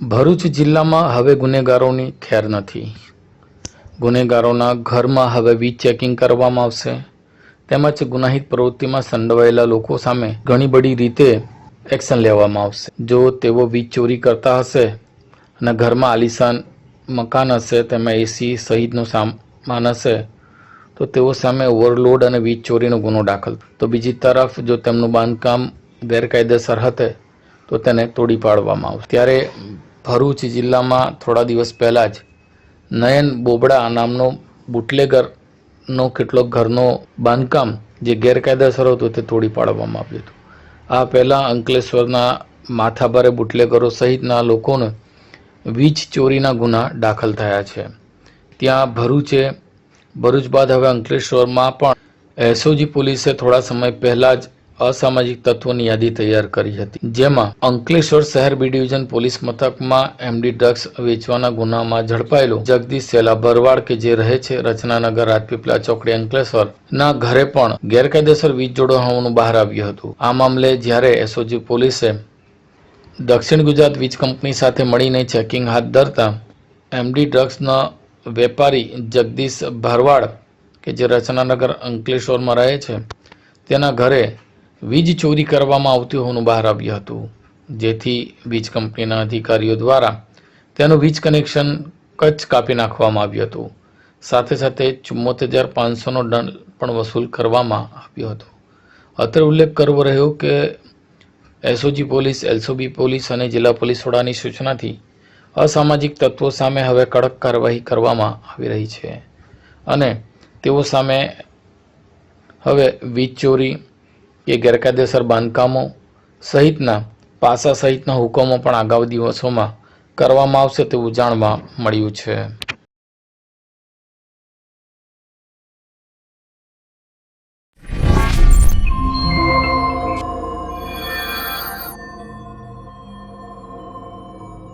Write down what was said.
ભરૂચ જિલ્લામાં હવે ગુનેગારોની ખેર નથી. ગુનેગારોના ઘરમાં હવે વીજ ચેકિંગ કરવામાં આવશે. તેમજ ગુનાહિત પ્રવૃત્તિમાં સંડોવાયેલા લોકો સામે ઘણી બધી રીતે એક્શન લેવામાં આવશે. જો તેઓ વીજ ચોરી કરતા હશે અને ઘરમાં આલિશાન મકાન હશે, તેમાં એસી સહિતનો સામાન હશે, તો તેઓ સામે ઓવરલોડ અને વીજ ચોરીનો ગુનો દાખલ. તો બીજી તરફ જો તેમનું બાંધકામ ગેરકાયદેસર હતે, તો તેને તોડી પાડવામાં આવશે. ત્યારે ભરૂચ જિલ્લામાં થોડા દિવસ પહેલાં જ નયન બોબડા નામનો બુટલેગરનો કેટલોક ઘરનો બાંધકામ જે ગેરકાયદેસર હતું તે તોડી પાડવામાં આવ્યું હતું. આ પહેલાં અંકલેશ્વરના માથાભારે બુટલેગરો સહિતના લોકોને વીજ ચોરીના ગુના દાખલ થયા છે. ત્યાં ભરૂચે ભરૂચ બાદ હવે અંકલેશ્વરમાં પણ એસઓજી પોલીસે થોડા સમય પહેલાં જ અસામાજિક તત્વોની યાદી તૈયાર કરી હતી. જેમાં અંકલેશ્વર શહેર બી ડિવિઝન પોલીસ મથકમાં એમડી ડ્રગ્સ વેચવાના ગુનામાં ઝડપાયેલો જગદીશ સેલા ભરવાડ કે જે રહે છે રચનાનગર રાજપીપલા ચોકડી અંકલેશ્વર, ના ઘરે પણ ગેરકાયદેસર વીજ જોડો હોવાનું બહાર આવ્યું હતું. આ મામલે જ્યારે એસઓજી પોલીસે દક્ષિણ ગુજરાત વીજ કંપની સાથે મળીને ચેકિંગ હાથ ધરતા એમડી ડ્રગ્સના વેપારી જગદીશ ભરવાડ, કે જે રચનાનગર અંકલેશ્વરમાં રહે છે, તેના ઘરે વીજ ચોરી કરવામાં આવતી હોવાનું બહાર આવ્યું હતું. જેથી વીજ કંપનીના અધિકારીઓ દ્વારા તેનું વીજ કનેક્શન કચ્છ કાપી નાખવામાં આવ્યું હતું. સાથે સાથે ચુમ્મોતેર હજાર પાંચસોનો દંડ પણ વસૂલ કરવામાં આવ્યો હતો. અત્રે ઉલ્લેખ કરવો રહ્યો કે એસઓજી પોલીસ, એલસોબી પોલીસ અને જિલ્લા પોલીસ વડાની સૂચનાથી અસામાજિક તત્વો સામે હવે કડક કાર્યવાહી કરવામાં આવી રહી છે. અને તેઓ સામે હવે વીજ ચોરી કે ગેરકાયદેસર બાંધકામો સહિતના પાસા સહિતના હુકમો પણ અગાઉ દિવસોમાં કરવામાં આવશે તેવું જાણવા મળ્યું છે.